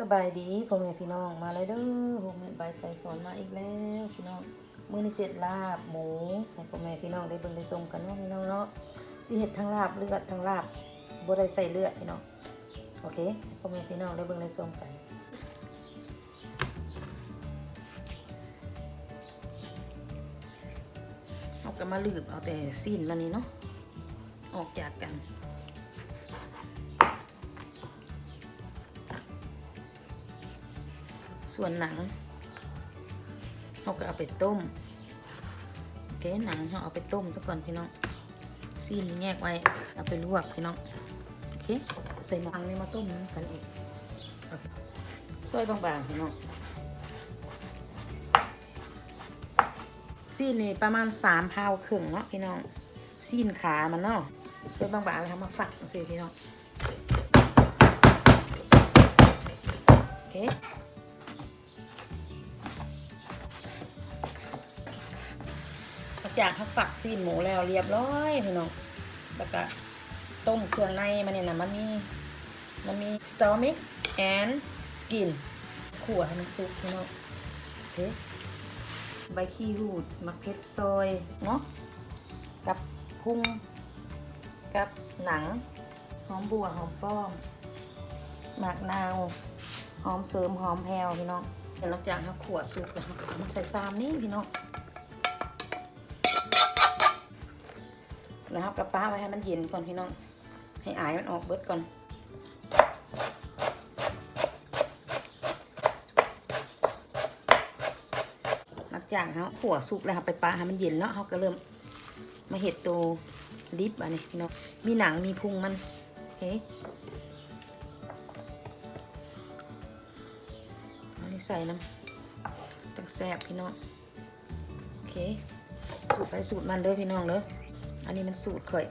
สบายดีพ่อแม่พี่น้องมาเลยเด้อโฮมเมดใบไฟสอนมาอีกแล้วพี่น้องมื้อนี้เสร็จลาบหมูให้พ่อแม่พี่น้องได้เบิ่งได้ชมกันเนาะพี่น้องเนาะสิเฮ็ดทั้งลาบเลือดทั้งลาบบ่ได้ใส่เลือดพี่น้องโอเคพ่อแม่พี่น้องได้เบิ่งได้ชมกันเอาก็มาลืบเอาแต่ซีนมันนี่เนาะออกจากกัน ส่วนหนังเราก็เอาไปต้มโอเคหนังเราเอาไปต้มซะก่อนพี่น้องซีนนี่แยกไว้เอาไปลวกพี่น้องโอเคใส่หมังนี่มาต้มกันอีกซอยบางๆพี่น้องซีนนี่ประมาณสามพาวครึ่งเนาะพี่น้องซีนขามันเนาะซอยบางๆแล้วทำมาฝักสิพี่น้องโอเค หลังจากเขาฝักซีนหมูแล้วเรียบร้อยพี่น้องแล้วก็ต้มเครื่องในมันเนี่ยนะมันมีมันมี stomach and skin ขั่วให้มันสุกพี่น้องโอเคใบขี้หูดมะเขือซอยเนาะกับพุงกับหนังหอมบัวหอมป้อมหมากนาวหอมเสริมหอมแพรวพี่น้องหลังจากเขาขั่วสุกแล้วเขามาใส่ซามนี่พี่น้อง นะครับกระป้าไว้ให้มันเย็นก่อนพี่น้อง ให้อายมันออกเบิดก่อนหลังจากเขาขั่วสุกแล้วครับไปปลาให้มันเย็นแล้วเขาก็เริ่มมาเห็ดตัวดิบอันนี้พี่น้อง มีหนังมีพุงมันโอเคอันนี้ใส่น้ำตังแซบพี่น้อง โอเค สูตรไปสูตรมันเด้อพี่น้องเด้อ อันนี้มันสูตรข่อย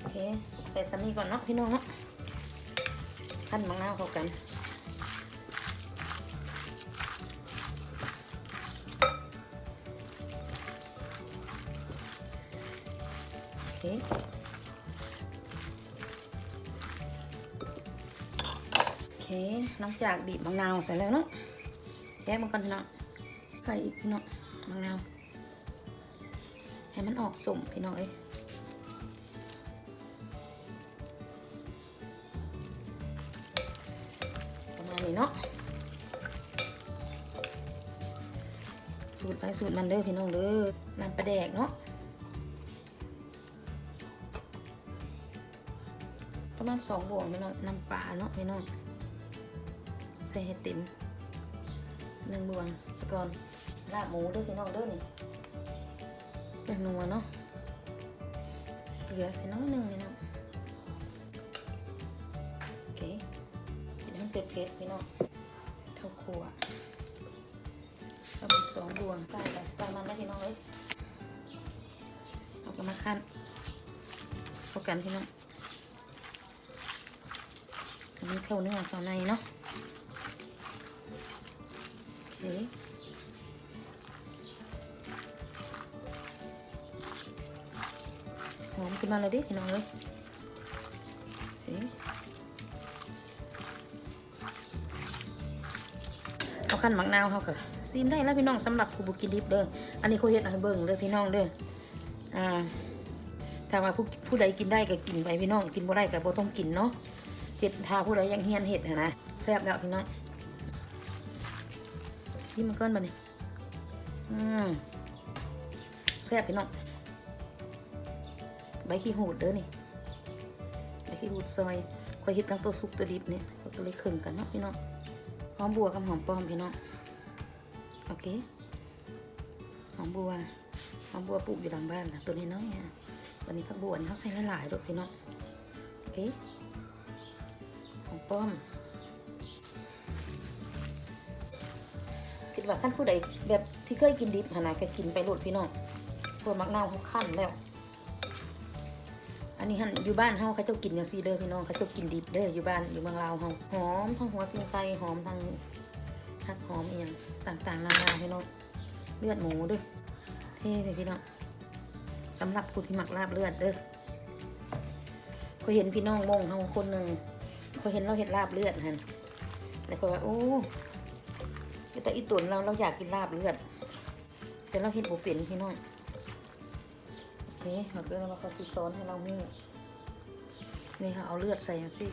โอเค ใส่ซัมนี่ก่อนเนาะพี่น้องเนาะขั้นมะนาวเข้ากันโอเค หลังจากบีบมะนาวใส่แล้วเนาะแกะมันก่อนพี่น้องใส่อีกพี่น้องมะนาวให้มันออกสุ่มพี่น้องเอ้ยประมาณนี้เนาะสูตรไปสูตรมันเด้อพี่น้องเด้อน้ำปลาแดกเนาะประมาณสองบวงพี่น้องน้ำปลาเนาะพี่น้อง ใส่ให้เต็มหนึ่งบวงสกอนลาบหมูเด้อพี่น้องเด้อนี่เป็นนัวเนาะเกลือใส่น้อยหนึ่งพี่น้องโอเคเดี๋ยวมันเผ็ดๆพี่น้องข้าวคั่วเอาเป็นสองบวงใส่ไปใส่มันได้พี่น้องเลยเอากระมาขั้นเข้ากันพี่น้องมันเข้าเนื้อเข้าในเนาะ ขึ้นมาเลยดิพี่น้องเลยโอเคเอาขั้นมักนาวเขาก็ซีมได้แล้วพี่น้องสำหรับผู้บุกินดิบเด้ออันนี้เขาเฮ็ดให้เบิ่งเด้อพี่น้องเด้ออ่าถ้าว่าผู้ผู้ใดกินได้ก็กินไปพี่น้องกินบ่ได้ก็บ่ต้องกินเนาะเห็ดถ้าผู้ใดยังเฮียนเห็ดนะแซ่บแล้วพี่น้องชิมมันก่อนมาเนี่ยอืมแซ่บพี่น้อง ใบขี้หูดเด้อนี่ใบขี้หูดซอยคอยเฮ็ดทั้งตัวสุกตัวดิบเนี่ยเขาก็เลยขึ้นกันเนาะพี่น้องหอมบัวกับหอมป้อมพี่น้องโอเคหอมบัวหอมบัวปลูกอยู่หลังบ้านนะตัวนี้น้อยอะวันนี้ผักบัวนี่เขาใส่หลายๆด้วยพี่น้องโอเคหอมป้อมคิดว่าขั้นผู้ใดแบบที่เคยกินดิบหนาก็กินไปโลดพี่น้องพวกมักนาวเขาขั้นแล้ว นนี้หันอยู่บ้านเฮาเขาเจ้ากินอย่างซีเด้อพี่น้องเขาเจ้ากินดิบเด้ออยู่บ้านอยู่เมืองลาวเฮาหอมทั้งหัวซิงไก่หอมทั้งผักหอมอีหยังต่างๆนานาพี่น้องเลือดหมูเด้วยเท่เลยพี่น้องสำหรับผู้ที่มักลาบเลือดเด้อเคยเห็นพี่น้องมงเฮาคนหนึ่งเคยเห็นเราเห็ดลาบเลือดฮันแล้วก็ว่าโอ้แต่อีตุนเราเราอยากกินลาบเลือด แต่เราเห็ดบ่เป็นพี่น้อง โอเคเราก็เรามาเขาซิซ้อนให้เรามีนี่ค่ะเอาเลือดใส่อย่างสิ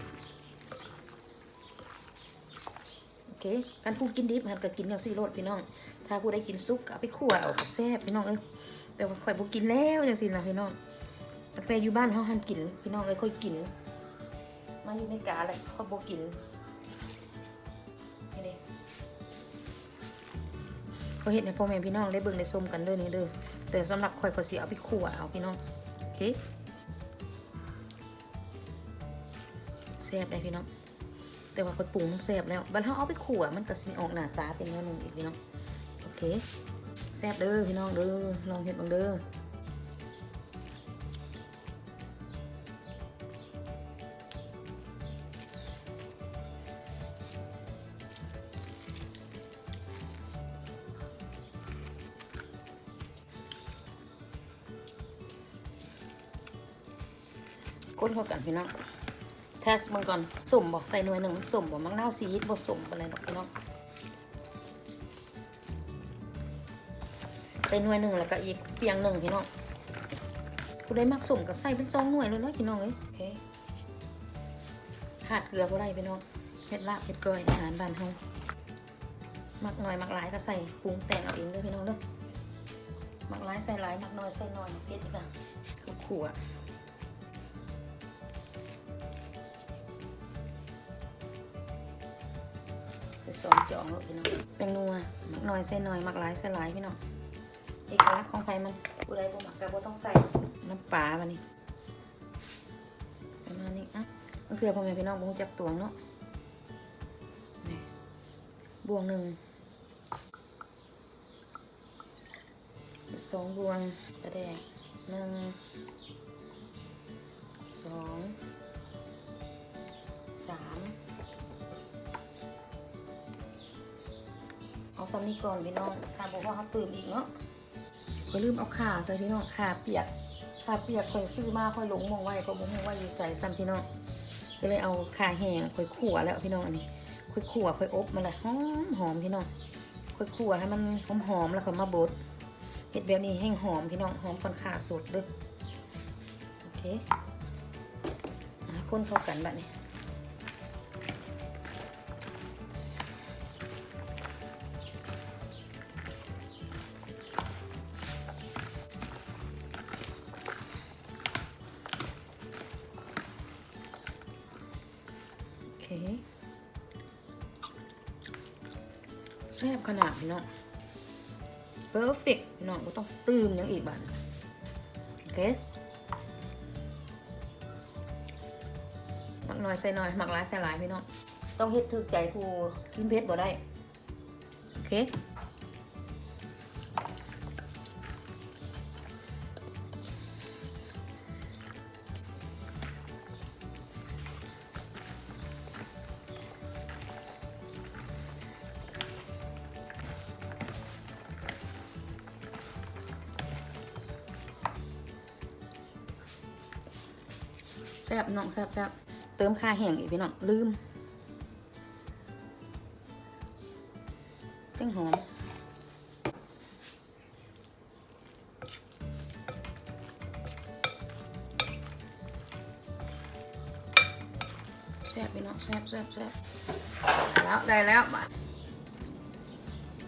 โอเคอันผู้กินดิบหันก็กินอย่างสิโลดพี่น้อง ถ้าผู้ได้กินซุปก็เอาไปคั่วเอาแซ่บพี่น้องเอ้ยแต่ว่าข่อยบ่กินแล้วจังซี่นะพี่น้องแต่อยู่บ้านเฮาหันกิน พี่น้องเอ้ยค่อยกิน มาอยู่ในกาแล้วค่อยบ่กินนี่เด้เขาเฮ็ดให้พ่อแม่พี่น้องได้เบิ่งได้ชมกันเด้อนี่เด้อ แต่สำหรับข่อยก็สิเอาไปคั่วเอาพี่น้อง โอเคแซ่บได้พี่น้อง แต่ว่าคนปรุงมันแซ่บแล้วบัดเฮาเอาไปคั่วมันก็สิออกหน้าตาเป็นแนวหนึงอีกพี่น้อง โอเคแซ่บเด้อพี่น้องเด้อลองเห็ดบางเด้อ ก้นเข้ากันพี่น้องเทสมันก่อนสุ่มบ่ใส่หน่วยหนึ่งมันสมบ่มังน่าซีดบ่สมอะไรหรอกพี่น้องใส่หน่วยหนึ่งแล้วก็อีกเปียงหนึ่งพี่น้องผู้ได้มักสุ่มก็ใส่เป็นสองหน่วยเลยเนาะพี่น้องเอ้ยโอเคขาดเกลือบ่ได้พี่น้องเฮ็ดลาบเฮ็ดก้อยอาหารบ้านเฮามักหน่อยมักหลายก็ใส่ปรุงแต่งเอาเองเด้อพี่น้องเด้อมักหลายใส่หลายมักน้อยใส่น้อยเผ็ดอีกอะขูขวไปสองจองลูกพี่น้องแป้งนัวมักน้อยใส่น้อยมักหลายใส่หลายพี่น้องเอกลักษณ์ของไผมันผู้ใดบ่มักก็บ่ต้องใส่น้ำปลาบัดนี้ประมาณนี้อะบางเทื่อพ่อแม่พี่น้องบ่รู้จักตวงเนาะนี่บวงหนึ่งสองบวงกระแดกหนึ่งสองสาม เอาซ้ำนี้ก่อนพี่น้องถ้าบอกว่าเขาตื่นอีกเนาะก็ลืมเอาขาใส่พี่น้องขาเปียกขาเปียกค่อยซื้อมาค่อยหลงมองไว้ก็บ่ฮู้ว่าอยู่ใส่ซ้ำพี่น้องก็เลยเอาขาแห้งค่อยขั่วแล้วพี่น้องอันนี้ค่อยขั่วค่อยอบมันละหอมหอมพี่น้องค่อยขั่วให้มันหอมหอมๆแล้วค่อยมาบดเห็ดแบบนี้แห้งหอมพี่น้องหอมก่อนขาสดเด้อโอเคคนเข้ากันแบัดนี้ แซ่บขนาดพี่น้อง perfect พี่น้องก็ต้องตื่มหยังอีกบ้านโอเคหมักน้อยใส่น้อยหมักหลายใส่หลายพี่น้อง ต้องเฮ็ดถึกใจผู้กินเผ็ดบ่ได้ โอเค แซ่บน้องแซ่บแซ่บเติมค่าแห้งอีกพี่น้องลืมจังหอมแซ่บพี่น้องแซ่บแซ่บแซ่บแล้วได้แล้วมา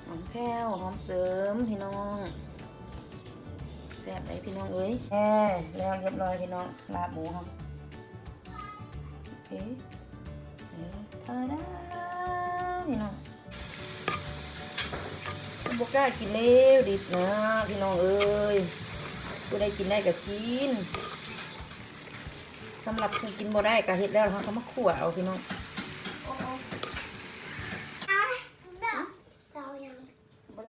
หอมแพ้วหอมเสริมพี่น้องแซ่บเลยพี่น้องเอ้ยแอแล้วเรียบร้อยพี่น้องลาบหมูครับโอเคนี่ ทาดาพี่น้องบกล้ากินเร็วดิบนะพี่น้องเอ้ยผู้ได้กินได้ก็กินสำหรับผู้กินบ่ได้ก็เฮ็ดแล้วเขาก็มาขั่วเอาพี่น้อง